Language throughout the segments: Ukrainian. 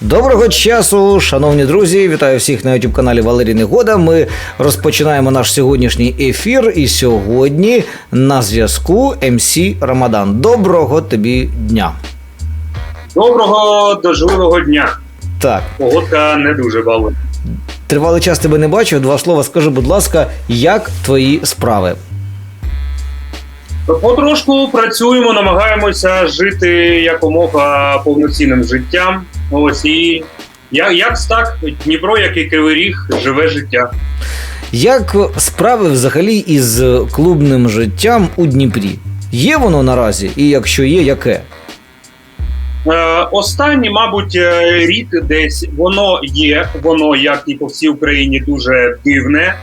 Доброго часу, шановні друзі! Вітаю всіх на youtube каналі Валерій Негода. Ми розпочинаємо наш сьогоднішній ефір. І сьогодні на зв'язку МС Рамадан. Доброго тобі дня! Доброго доживого дня. Так, Погодка не дуже балує. тривалий час тебе не бачив. Два слова скажи, будь ласка, як твої справи? Потрошку працюємо, намагаємося жити якомога повноцінним життям. Ось і я- як так, Дніпро, як і Кривий Ріг, живе життя. Як справи взагалі із клубним життям у Дніпрі? Є воно наразі? І якщо є, яке? Е, останній, мабуть, е, рік десь воно є, воно, як і по всій Україні, дуже дивне.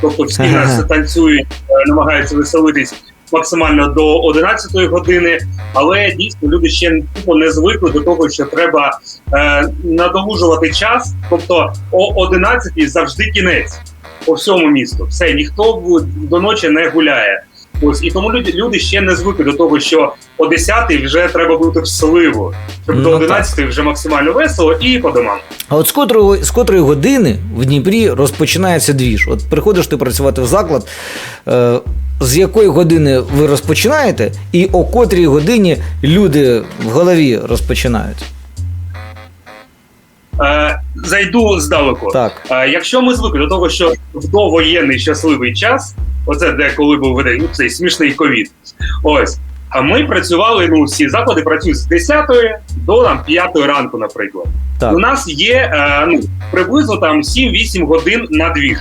Тобто всі Ага. нас танцюють, е, намагаються веселитись максимально до 11 години, але дійсно люди ще тупо не звикли до того, що треба е, надолужувати час. Тобто о 11 завжди кінець по всьому місту. Все, ніхто до ночі не гуляє. Ось і тому люди, люди ще не звикли до того, що о 10 вже треба бути в сливу, щоб Ну, до так. 11 вже максимально весело і по домам. А от з котрої, з котрої години в Дніпрі розпочинається двіж? От приходиш ти працювати в заклад, е, з якої години ви розпочинаєте, і о котрій годині люди в голові розпочинають? Е, зайду здалеку. Так. Е, якщо ми звикли до того, що в довоєнний щасливий час, оце де коли був ну, цей смішний ковід. Ось. А ми працювали, ну всі заклади працюють з 10 до там, 5 ранку, наприклад. Так. У нас є е, ну, приблизно там 7-8 годин на двіж.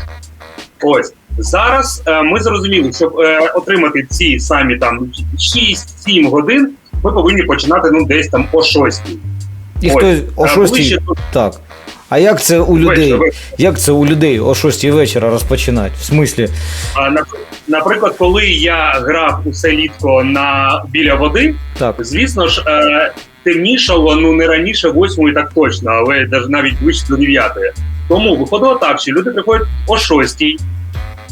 Ось. Зараз е, ми зрозуміли, щоб е, отримати ці самі там 6-7 годин, ми повинні починати ну, десь там о 6. І Ось. хтось о Е, ближче до Так. А як це у людей? Як це у людей о 6 вечора розпочинають? В смислі? А, нап- Наприклад, коли я грав усе літко на біля води, Так. звісно ж, е, темнішало ну не раніше восьмої, так точно, але навіть навіть ближче до дев'ятої. Тому виходило так, що люди приходять о шостій,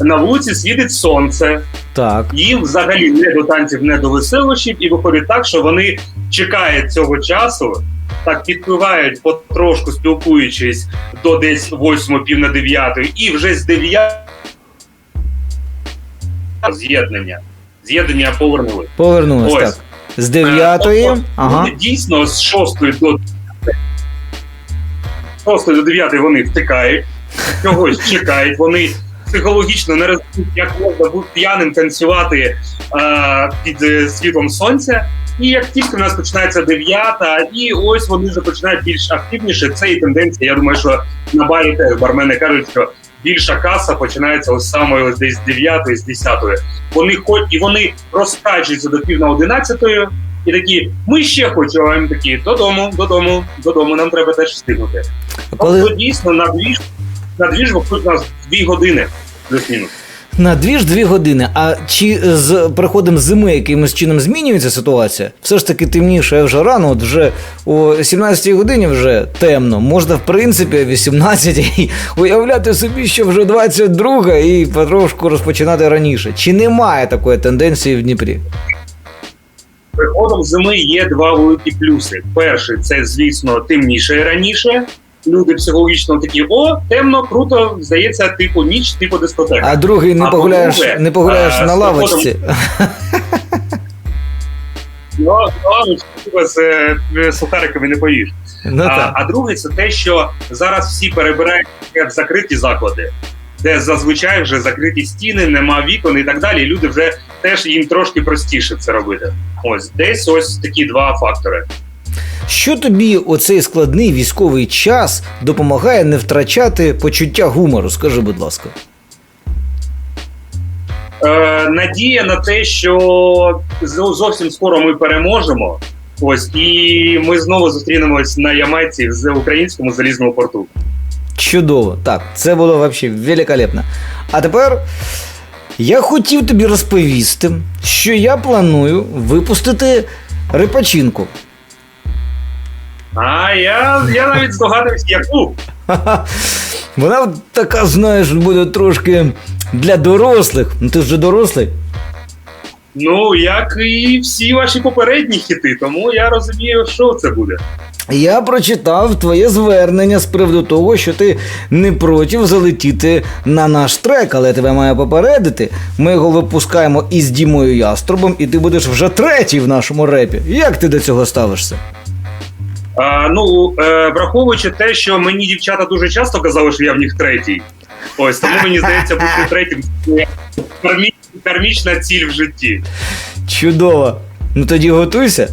на вулиці світить сонце, Так. їм взагалі не до танців, не до веселощів, і виходить так, що вони чекають цього часу. Так підпливають потрошку спілкуючись до десь восьмої, пів на дев'ятої, і вже з дев'ятої з'єднання. З'єднання повернули. Повернулись, Ось. так. З 9 Тобто, ага. Дійсно з 6 до 6 до 9 вони втикають, чогось чекають, вони психологічно не розуміють, як можна бути п'яним танцювати е, під е, світлом сонця. І як тільки в нас починається дев'ята, і ось вони вже починають більш активніше. Це і тенденція. Я думаю, що на барі теж бармени кажуть, що більша каса починається ось саме ось десь з 9 з 10 Вони хоч і вони розкачуються до пів на 11 і такі, ми ще хочемо, а їм такі додому, додому, додому. Нам треба теж встигнути. Коли Тобто дійсно на двіж на двіж виходить у нас дві години плюс-мінус. на дві ж дві години. А чи з приходом зими якимось чином змінюється ситуація? Все ж таки темніше вже рано, от вже о 17-й годині вже темно. Можна, в принципі, о 18 уявляти собі, що вже 22 і потрошку розпочинати раніше. Чи немає такої тенденції в Дніпрі? Приходом зими є два великі плюси. Перший це, звісно, темніше раніше. Люди психологічно такі: о, темно, круто, здається, типу ніч, типу дискотека. А другий не А погуляєш, по-друге, не погуляєш а, на лавочці. Ну, ну, типу, з е, сухариками не поїш. Ну а, а друге, це те, що зараз всі перебирають в закриті заклади, де зазвичай вже закриті стіни, нема вікон і так далі. І люди вже теж їм трошки простіше це робити. Ось десь ось такі два фактори. Що тобі оцей складний військовий час допомагає не втрачати почуття гумору? Скажи, будь ласка. Е, надія на те, що зовсім скоро ми переможемо. Ось і ми знову зустрінемось на Ямайці в українському залізному порту. Чудово. Так, це було взагалі великолепно. А тепер я хотів тобі розповісти, що я планую випустити репачинку. А я, я навіть здогадуюсь, яку. Вона така, знаєш, буде трошки для дорослих. Ну ти ж вже дорослий. Ну як і всі ваші попередні хіти, тому я розумію, що це буде. Я прочитав твоє звернення з приводу того, що ти не проти залетіти на наш трек, але я тебе маю попередити. Ми його випускаємо із Дімою Яструбом, і ти будеш вже третій в нашому репі. Як ти до цього ставишся? А, ну, е, враховуючи те, що мені дівчата дуже часто казали, що я в них третій. Ось тому мені здається, бути третім це кармічна ціль в житті. Чудово. Ну тоді готуйся.